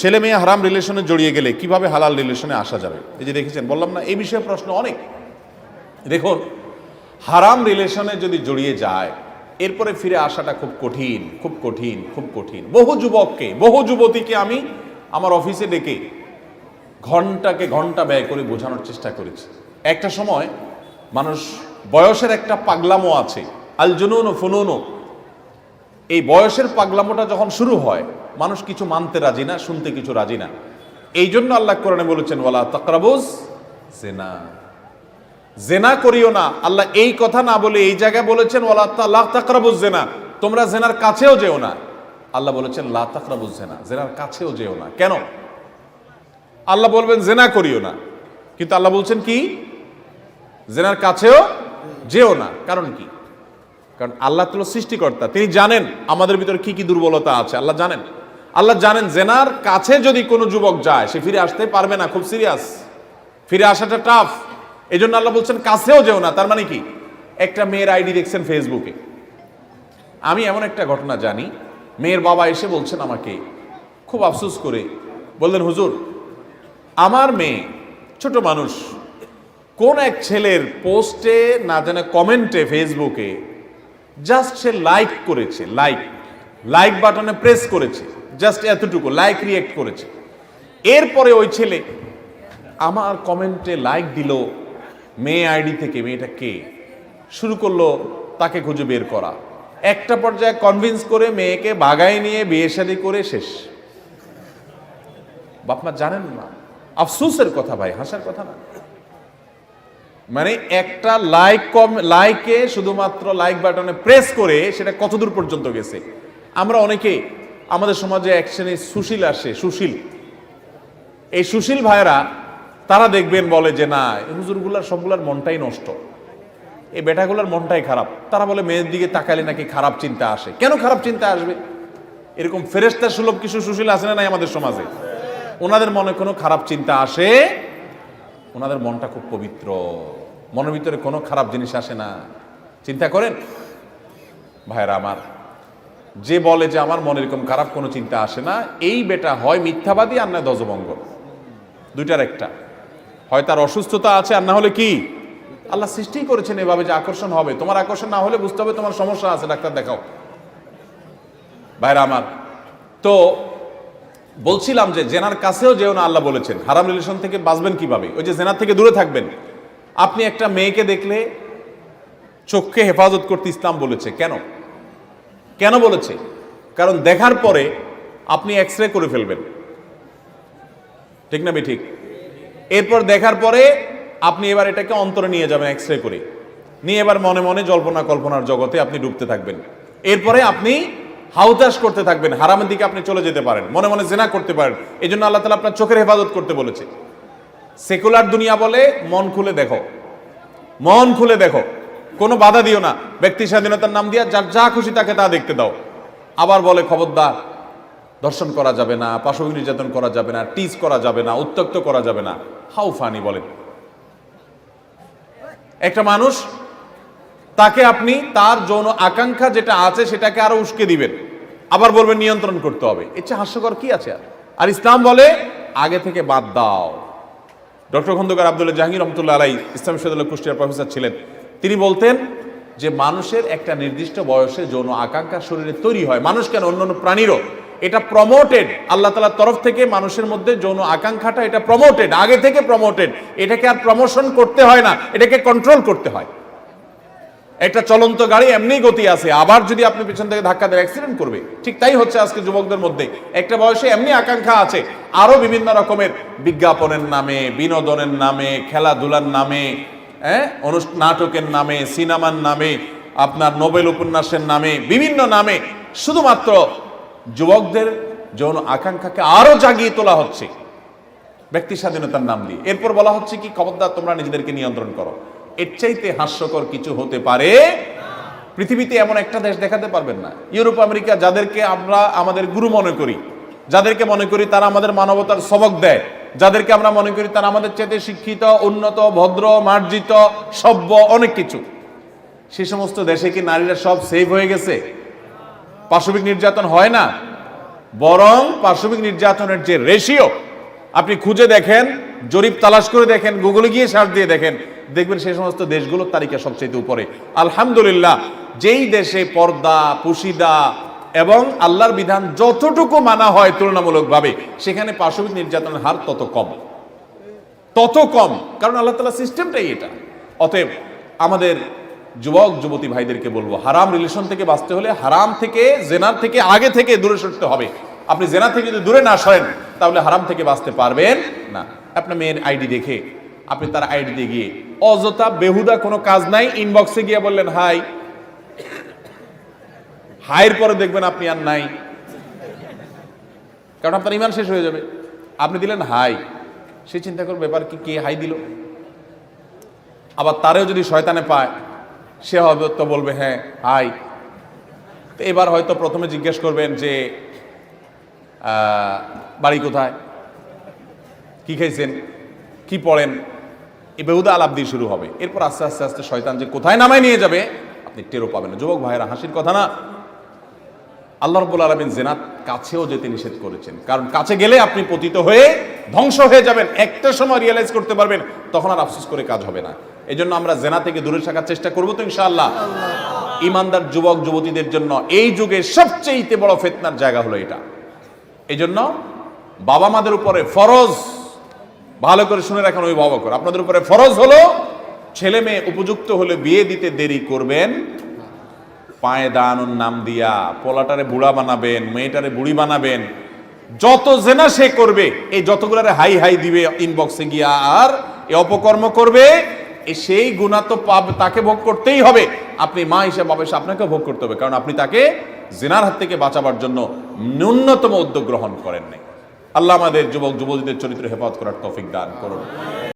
ছেলে মেয়ে হারাম রিলেশনে জড়িয়ে গেলে কীভাবে হালাল রিলেশনে আসা যাবে? এই যে দেখেছেন, বললাম না, এই বিষয়ে প্রশ্ন অনেক। দেখুন, হারাম রিলেশনে যদি জড়িয়ে যায়, এরপরে ফিরে আসাটা খুব কঠিন খুব কঠিন খুব কঠিন। বহু যুবককে, বহু যুবতীকে আমি আমার অফিসে ডেকে ঘন্টাকে ঘণ্টা ব্যয় করে বোঝানোর চেষ্টা করেছি। একটা সময় মানুষ, বয়সের একটা পাগলামো আছে আল জুনুন ও। ফুনুনও এই বয়সের পাগলামোটা যখন শুরু হয় মানুষ কিছু মানতে রাজি না, শুনতে কিছু রাজি না। এই জন্য আল্লাহ কোরআনে বলেছেন, ওয়ালা তাকরাবুজ জেনা। জেনা করিও না। আল্লাহ এই কথা না বলে এই জায়গায় বলেছেন, ওয়ালা লা তাকরাবুজ জেনা। তোমরা জেনার কাছেও যেও না। আল্লাহ বলেছেন, লা তাকরাবুজ জেনা। জেনার কাছেও যেও না। কেন? আল্লাহ বলবেন, জেনা করিও না। কিন্তু আল্লাহ বলছেন কি? জেনার কাছেও যেও না। কারণ কি? কারণ আল্লাহ তো সৃষ্টিকর্তা। তিনি জানেন আমাদের ভিতরে কি কি দুর্বলতা আছে। আল্লাহ জানেন। আল্লাহ জানেন জেনার কাছে যদি কোনো যুবক যায়, সে ফিরে আসতে পারবে না, খুব সিরিয়াস ফিরে আসাটা টাফ এই জন্য আল্লাহ বলছেন, কাছেও যেও না। তার মানে কি? একটা মেয়ের আইডি দেখছেন ফেসবুকে আমি এমন একটা ঘটনা জানি, মেয়ের বাবা এসে বলছেন আমাকে, খুব আফসোস করে, বললেন, হুজুর, আমার মেয়ে ছোট মানুষ, কোন এক ছেলের পোস্টে, না জানে কমেন্টে ফেসবুকে জাস্ট সে লাইক করেছে লাইক লাইক বাটনে প্রেস করেছে। জাস্ট এতটুকু লাইক রিয়েক্ট করেছে। এরপরে ওই ছেলে আমার কমেন্টে লাইক দিল মেয়ে আইডি থেকে, মেয়েটা কে? শুরু করল তাকে খুঁজে বের করা। একটা পর্যায়ে কনভিন্স করে মেয়েকে বাগায় নিয়ে বিয়ে শাদী করে শেষ। বাপমা জানেন না। আফসোসের কথা ভাই, হাসার কথা না। মানে একটা লাইক কম লাইকে শুধুমাত্র লাইক বাটনে প্রেস করে সেটা কতদূর পর্যন্ত গেছে? আমরা অনেকে আমাদের সমাজে এক শ্রেণির সুশীল আসে, সুশীল। এই সুশীল ভাইরা তারা দেখবেন বলে যে, না হুজুরগুলার সবগুলার মনটাই নষ্ট। এই বেটাগুলার মনটাই খারাপ। তারা বলে, মেয়ের দিকে তাকালে নাকি খারাপ চিন্তা আসে। কেন খারাপ চিন্তা আসবে? এরকম ফেরেস্তা সুলভ কিছু সুশীল আসে না নাই আমাদের সমাজে? ওনাদের মনে কোনো খারাপ চিন্তা আসে? ওনাদের মনটা খুব পবিত্র। মনের ভিতরে কোনো খারাপ জিনিস আসে না। চিন্তা করেন? ভাইরা আমার যে বলে যে আমার মনে এরকম খারাপ কোনো চিন্তা আসে না, এই বেটা হয় মিথ্যাবাদী আর না দজভঙ্গ দুইটার একটা। হয় তার অসুস্থতা আছে আর না হলে কি? আল্লাহ সৃষ্টি করেছেন এভাবে যে আকর্ষণ হবে। তোমার আকর্ষণ না হলে বুঝতে হবে তোমার সমস্যা আছে, ডাক্তার দেখাও। ভাইরা আমার, তো বলছিলাম যে জেনার কাছেও যেও না আল্লাহ বলেছেন। হারাম রিলেশন থেকে বাঁচবেন কীভাবে? ওই যে জেনার থেকে দূরে থাকবেন। আপনি একটা মেয়েকে দেখলে চোখকে হেফাজত করতে ইসলাম বলেছে। কেন? কেন বলেছে? কারণ দেখার পরে আপনি এক্স রে করে ফেলবেন। ঠিক না ঠিক এরপর দেখার পরে আপনি এবার এটাকে অন্তরে নিয়ে যাবেন এক্স রে করে। নিয়ে এবার মনে মনে জল্পনা কল্পনার জগতে আপনি ডুবতে থাকবেন। এরপরে আপনি হাউতাস করতে থাকবেন। হারামের দিকে আপনি চলে যেতে পারেন। মনে মনে জেনা করতে পারেন। এই জন্য আল্লাহ তালা আপনার চোখের হেফাজত করতে বলেছে। সেকুলার দুনিয়া বলে মন খুলে দেখো। মন খুলে দেখো। কোনো বাধা দিও না। ব্যক্তি স্বাধীনতার নাম দিয়া যার যা খুশি তাকে তা দেখতে দাও। আবার বলে, খবরদার, দর্শন করা যাবে না পাশবিক নির্যাতন করা যাবে না টিজ করা যাবে না উত্তক্ত করা যাবে না। হাউ ফানি বলেন একটা মানুষ, তাকে আপনি তার যৌন আকাঙ্ক্ষা যেটা আছে সেটাকে আরও উস্কে দিবেন। আবার বলবেন, নিয়ন্ত্রণ করতে হবে। চেয়ে হাস্যকর কি আছে আর? আর ইসলাম বলে, আগে থেকে বাদ দাও। ডক্টর খন্দকার আব্দুল্লাহ জাহাঙ্গীর রহমতুল্লাহ আলাই ইসলাম বিশ্ববিদ্যালয় কুষ্টিয়ার প্রফেসর ছিলেন। তিনি বলতেন যে মানুষের একটা নির্দিষ্ট বয়সে যৌন আকাঙ্ক্ষা শরীরে তৈরি হয়। মানুষ কেন? অন্য অন্য প্রাণীরও। এটা প্রমোটেড আল্লাহ তালার তরফ থেকে মানুষের মধ্যে যৌন আকাঙ্ক্ষাটা এটা প্রমোটেড আগে থেকে প্রমোটেড এটাকে আর প্রমোশন করতে হয় না। এটাকে কন্ট্রোল করতে হয়। একটা চলন্ত গাড়ি এমনি গতি আছে। আবার যদি আপনি পিছন থেকে ধাক্কা দেয় অ্যাক্সিডেন্ট করবে। ঠিক তাই হচ্ছে আজকে যুবকদের মধ্যে। একটা বয়সে এমনি আকাঙ্ক্ষা আছে। আরও বিভিন্ন রকমের বিজ্ঞাপনের নামে, বিনোদনের নামে, খেলাধুলার নামে হ্যাঁ নাটকের নামে, সিনেমার নামে, আপনার নোবেল উপন্যাসের নামে, বিভিন্ন নামে, শুধুমাত্র যুবকদের যৌন আকাঙ্ক্ষাকে আরও জাগিয়ে তোলা হচ্ছে। ব্যক্তি স্বাধীনতার নাম দিয়ে। এরপর বলা হচ্ছে কি, খবরদার, তোমরা নিজেদেরকে নিয়ন্ত্রণ করো। এর চাইতে হাস্যকর কিছু হতে পারে পৃথিবীতে এমন একটা দেশ দেখাতে পারবেন না। ইউরোপ, আমেরিকা, যাদেরকে আমরা, আমাদের গুরু মনে করি। যাদেরকে মনে করি, তারা আমাদের মানবতার সবক দেয়। যাদেরকে আমরা মনে করি তারা আমাদের চেতে শিক্ষিত, উন্নত, ভদ্র, মার্জিত, সভ্য, অনেক কিছু। সে সমস্ত দেশে কি নারীরা সব সেভ হয়ে গেছে? পাশবিক নির্যাতন হয় না? বরং পার্শ্বিক নির্যাতনের যে রেশিও আপনি খুঁজে দেখেন, জরিপ তালাশ করে দেখেন গুগলে গিয়ে সার্চ দিয়ে দেখেন, দেখবেন সেই সমস্ত দেশগুলোর তালিকা সবচেয়ে উপরে। আলহামদুলিল্লাহ, যেই দেশে পর্দা, পুশিদা এবং আল্লাহর বিধান যতটুকু মানা হয় তুলনামূলকভাবে, সেখানে পার্শ্বিক নির্যাতনের হার তত কম। তত কম, কারণ আল্লাহ তালা সিস্টেমটাই এটা। অতএব আমাদের যুবক, যুবতী ভাইদেরকে বলব, হারাম রিলেশন থেকে বাঁচতে হলে হারাম থেকে, জেনার থেকে আগে থেকে দূরে সরতে হবে। আপনি জেনা থেকে যদি দূরে না সরেন, তাহলে হারাম থেকে বাঁচতে পারবেন না। আপনার মেয়ের আইডি দেখে, আপনি তার আইডি দিয়ে গিয়ে, অযথা বেহুদা কোনো কাজ নাই ইনবক্সে গিয়ে বললেন, হাই হাইয়ের পরে দেখবেন আপনি আর নাই। কারণ আপনার ইমান শেষ হয়ে যাবে। আপনি দিলেন হাই সে চিন্তা করবে ব্যাপার কি কে হাই দিল? আবার তারেও যদি শয়তানে পায়, সে হবে তো বলবে হ্যাঁ হাই তো এবার হয়তো প্রথমে জিজ্ঞেস করবেন যে বাড়ি কোথায়? কি খাইছেন কি পড়েন? এই বেহুদা আলাপ দিয়ে শুরু হবে। এরপর আস্তে আস্তে আস্তে শয়তান যে কোথায় নামায় নিয়ে যাবে, আপনি টেরও পাবেন যুবক ভাইয়েরা, হাসির কথা না। আল্লাহ রব্বুল আলমিন জেনার কাছেও যেতে নিষেধ করেছেন। কারণ কাছে গেলে আপনি পতিত হয়ে ধ্বংস হয়ে যাবেন। একটা সময় রিয়েলাইজ করতে পারবেন, তখন আর আফসোস করে কাজ হবে না। এই জন্য আমরা জেনা থেকে দূরে থাকার চেষ্টা করব তো ইনশাআল্লাহ। ইমানদার যুবক, যুবতীদের জন্য এই যুগে সবচেয়ে বড় ফেতনার জায়গা হলো এটা। এই জন্য বাবা মাদের উপরে ফরজ, ভালো করে শুনে রাখেন অভিভাবক আপনাদের উপরে ফরজ হলো ছেলে মেয়ে উপযুক্ত হলে বিয়ে দিতে দেরি করবেন পায়ে দানুর নাম দিয়া, পোলাটারে বুড়া বানাবেন, মেয়েটারে বুড়ি বানাবেন, যত জেনা সে করবে, এই যতগুলারে হাই হাই দিবে ইনবক্সে গিয়া, আর এ অপকর্ম করবে সেই গুণা তো পাব তাকে ভোগ করতেই হবে। আপনি মা হিসেবে হিসাবে আপনাকে ভোগ করতে হবে, কারণ আপনি তাকে জেনার হাত থেকে বাঁচাবার জন্য ন্যূনতম উদ্যোগ গ্রহণ করেন নাই আল্লাহ আমাদের যুবক, যুবতীদের চরিত্র হেফাজত করার তৌফিক দান করুন।